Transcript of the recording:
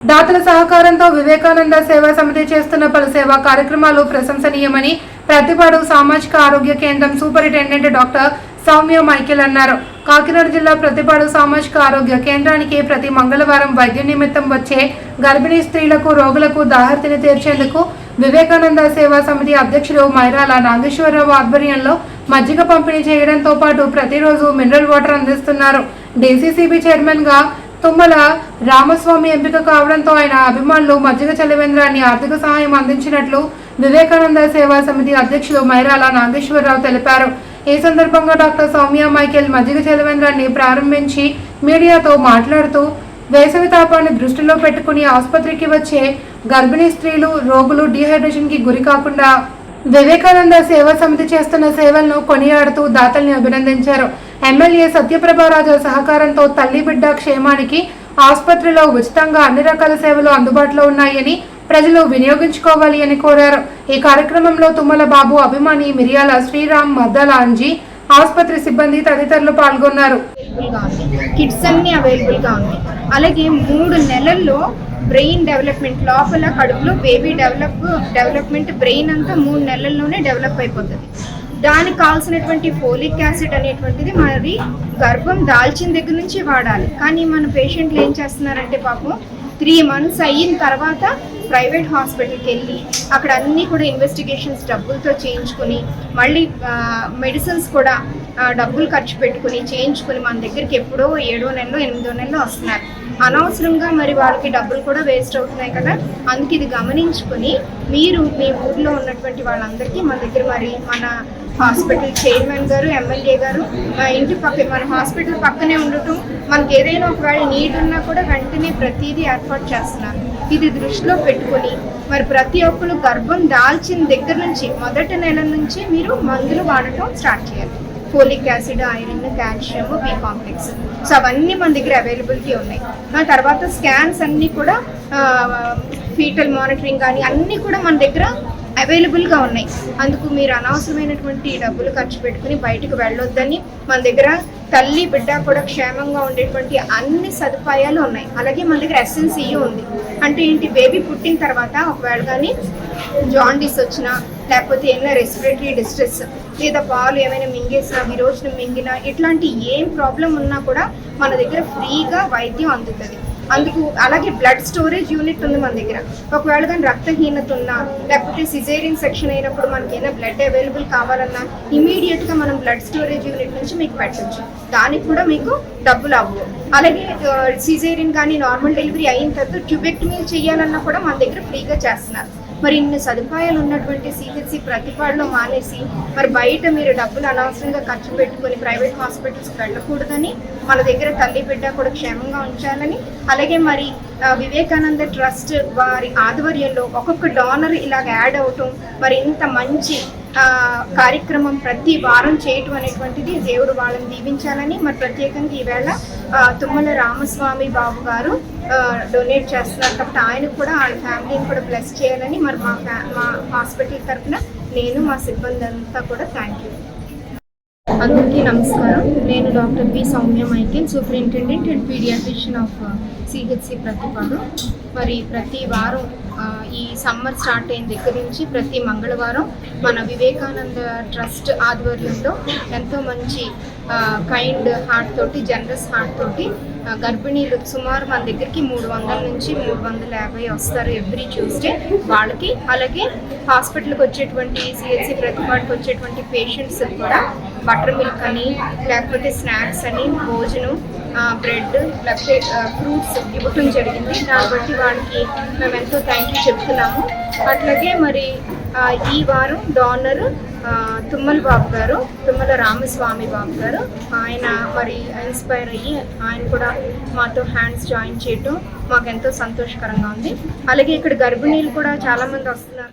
దాతల సహకారంతో వివేకానంద సేవా సమితి చేస్తున్న పలు సేవా కార్యక్రమాలు ప్రశంసనీయమని ప్రతిపాడు సామాజిక ఆరోగ్య కేంద్రం సూపరింటెండెంట్ డాక్టర్ సౌమ్య మైకేల్ అన్నారు. కాకినాడ జిల్లా ప్రతిపాడు సామాజిక ఆరోగ్య కేంద్రానికి ప్రతి మంగళవారం వైద్య నిమిత్తం వచ్చే గర్భిణీ స్త్రీలకు రోగులకు దాహర్తిని తీర్చేందుకు వివేకానంద సేవా సమితి అధ్యక్షులు మైరాల నాగేశ్వరరావు ఆధ్వర్యంలో మజ్జిగ పంపిణీ చేయడంతో పాటు ప్రతిరోజు మినరల్ వాటర్ అందిస్తున్నారు. డీసీసీబీ చైర్మన్గా తుమ్మల రామస్వామి ఎంపిక కావడంతో ఆయన అభిమానులు మజ్జిగ చలివేంద్రాన్ని ఆర్థిక సహాయం అందించినట్లు వివేకానంద సేవా సమితి అధ్యక్షులు మైరాల నాగేశ్వరరావు తెలిపారు. ఈ సందర్భంగా డాక్టర్ సౌమ్య మైకేల్ మజ్జిగ చలివేంద్రాన్ని ప్రారంభించి మీడియాతో మాట్లాడుతూ వేసవి తాపాన్ని దృష్టిలో పెట్టుకుని ఆసుపత్రికి వచ్చే గర్భిణీ స్త్రీలు రోగులు డీహైడ్రేషన్కి గురి కాకుండా వివేకానంద సేవా సమితి చేస్తున్న సేవలను కొనియాడుతూ దాతల్ని అభినందించారు. ఎమ్మెల్యే సత్యప్రభారాజు సహకారంతో తల్లి బిడ్డ క్షేమానికి ఆసుపత్రిలో ఉచితంగా అన్ని రకాల సేవలు అందుబాటులో ఉన్నాయని ప్రజలు వినియోగించుకోవాలి అని కోరారు. ఈ కార్యక్రమంలో తుమ్మల బాబు అభిమాని మిరియాల శ్రీరామ్ మద్దల అంజీ ఆసుపత్రి సిబ్బంది తదితరులు పాల్గొన్నారు. కిట్స్ అన్ని అవైలబుల్గా ఉంది అలాగే మూడు నెలల్లో బ్రెయిన్ డెవలప్మెంట్ లోపల కడుపులో బేబీ డెవలప్ డెవలప్మెంట్ బ్రెయిన్ అంతా మూడు నెలల్లోనే డెవలప్ అయిపోతుంది. దానికి కావాల్సినటువంటి ఫోలిక్ యాసిడ్ అనేటువంటిది మరి గర్భం దాల్చిన దగ్గర నుంచి వాడాలి. కానీ మన పేషెంట్లు ఏం చేస్తున్నారంటే పాపం త్రీ మంత్స్ అయిన తర్వాత ప్రైవేట్ హాస్పిటల్కి వెళ్ళి అక్కడ అన్నీ కూడా ఇన్వెస్టిగేషన్స్ డబ్బులతో చేయించుకుని మళ్ళీ మెడిసిన్స్ కూడా డబ్బులు ఖర్చు పెట్టుకుని చేయించుకుని మన దగ్గరికి ఎప్పుడో ఏడో నెలలో ఎనిమిదో నెలలో వస్తున్నారు. అనవసరంగా మరి వాళ్ళకి డబ్బులు కూడా వేస్ట్ అవుతున్నాయి కదా. అందుకే ఇది గమనించుకుని మీరు మీ ఊర్లో ఉన్నటువంటి వాళ్ళందరికీ మన దగ్గర మరి మన హాస్పిటల్ చైర్మన్ గారు ఎమ్మెల్యే గారు మా ఇంటి పక్క మన హాస్పిటల్ పక్కనే ఉండటం మనకి ఏదైనా ఒకవేళ నీడ్ ఉన్నా కూడా వెంటనే ప్రతిదీ ఏర్పాటు చేస్తున్నారు. ఇది దృష్టిలో పెట్టుకొని మరి ప్రతి ఒక్కరు గర్భం దాల్చిన దగ్గర నుంచి మొదటి నెల నుంచి మీరు మందులు వాడటం స్టార్ట్ చేయాలి. Folic acid iron calcium B complex. So అవన్నీ మన దగ్గర అవైలబిలిటీ ఉన్నాయి. ఆ తర్వాత స్కాన్స్ అన్నీ కూడా ఫీటల్ మానిటరింగ్ కానీ అన్నీ కూడా మన దగ్గర అవైలబుల్గా ఉన్నాయి. అందుకు మీరు అనవసరమైనటువంటి డబ్బులు ఖర్చు పెట్టుకుని బయటకు వెళ్ళొద్దని మన దగ్గర తల్లి బిడ్డ కూడా క్షేమంగా ఉండేటువంటి అన్ని సదుపాయాలు ఉన్నాయి. అలాగే మన దగ్గర ఎస్ఎన్సీయూ ఉంది. అంటే ఏంటి? బేబీ పుట్టిన తర్వాత ఒకవేళ కానీ జాండీస్ వచ్చినా లేకపోతే ఏమైనా రెస్పిరేటరీ డిస్ట్రెస్ లేదా పాలు ఏమైనా మింగేసినా విరోచనం మింగినా ఇట్లాంటి ఏం ప్రాబ్లం ఉన్నా కూడా మన దగ్గర ఫ్రీగా వైద్యం అందుతుంది. అందుకు అలాగే బ్లడ్ స్టోరేజ్ యూనిట్ ఉంది మన దగ్గర. ఒకవేళ కానీ రక్తహీనత ఉన్నా లేకపోతే సిజేరియన్ సెక్షన్ అయినప్పుడు మనకి ఏమైనా బ్లడ్ అవైలబుల్ కావాలన్నా ఇమీడియట్గా మనం బ్లడ్ స్టోరేజ్ యూనిట్ నుంచి మీకు పెట్టొచ్చు. దానికి కూడా మీకు డబ్బులు అవ్వవు అలాగే సిజేరియన్ కానీ నార్మల్ డెలివరీ అయిన తర్వాత ట్యూబెక్టమీ చేయాలన్నా కూడా మన దగ్గర ఫ్రీగా చేస్తున్నారు. మరి ఇన్ని సదుపాయాలు ఉన్నటువంటి సిహెచ్సి ప్రతిపాడులో మానేసి మరి బయట మీరు డబ్బులు అనవసరంగా ఖర్చు పెట్టుకొని ప్రైవేట్ హాస్పిటల్స్కి వెళ్ళకూడదని మన దగ్గర తల్లి బిడ్డ కూడా క్షేమంగా ఉంచాలని అలాగే మరి వివేకానంద ట్రస్ట్ వారి ఆధ్వర్యంలో ఒక్కొక్క డోనర్ ఇలాగ యాడ్ అవటం మరి ఇంత మంచి కార్యక్రమం ప్రతి వారం చేయటం అనేటువంటిది దేవుడు వాళ్ళని దీవించాలని మరి ప్రత్యేకంగా ఈవేళ తుమ్మల రామస్వామి బాబు గారు డొనేట్ చేస్తున్నారు. కాబట్టి ఆయనకు కూడా వాళ్ళ ఫ్యామిలీని కూడా బ్లెస్ చేయాలని మరి మా ఫ్యా మా హాస్పిటల్ తరఫున నేను మా సిబ్బంది అంతా కూడా థ్యాంక్ యూ అందరికీ నమస్కారం. నేను doctor B. Soumya Michael superintendent and paediatrician of CHC Prathipadu. మరి ప్రతి వారం ఈ సమ్మర్ స్టార్ట్ అయిన దగ్గర నుంచి ప్రతి మంగళవారం మన వివేకానంద ట్రస్ట్ ఆధ్వర్యంలో ఎంతో మంచి కైండ్ హార్ట్ తోటి జనరస్ హార్ట్ తోటి గర్భిణీలు సుమారు మన దగ్గరికి మూడు వందల నుంచి మూడు వందల యాభై వస్తారు ఎవ్రీ ట్యూస్డే. వాళ్ళకి అలాగే హాస్పిటల్కి వచ్చేటువంటి సిహెచ్సి ప్రతిపాటుకి వచ్చేటువంటి పేషెంట్స్ కూడా బటర్ మిల్క్ అని లేకపోతే స్నాక్స్ అని భోజనం బ్రెడ్ లేకపోతే ఫ్రూట్స్ ఇవ్వటం జరిగింది. దాన్ని బట్టి వాళ్ళకి మేము ఎంతో థ్యాంక్ యూ చెప్తున్నాము. అట్లాగే మరి ఈ వారం డోనర్ తుమ్మల బాబు గారు తుమ్మల రామస్వామి బాబు గారు ఆయన మరి ఇన్స్పైర్ అయ్యి ఆయన కూడా మాతో హ్యాండ్స్ జాయిన్ చేయటం మాకు ఎంతో సంతోషకరంగా ఉంది. అలాగే ఇక్కడ గర్భిణీలు కూడా చాలామంది వస్తున్నారు.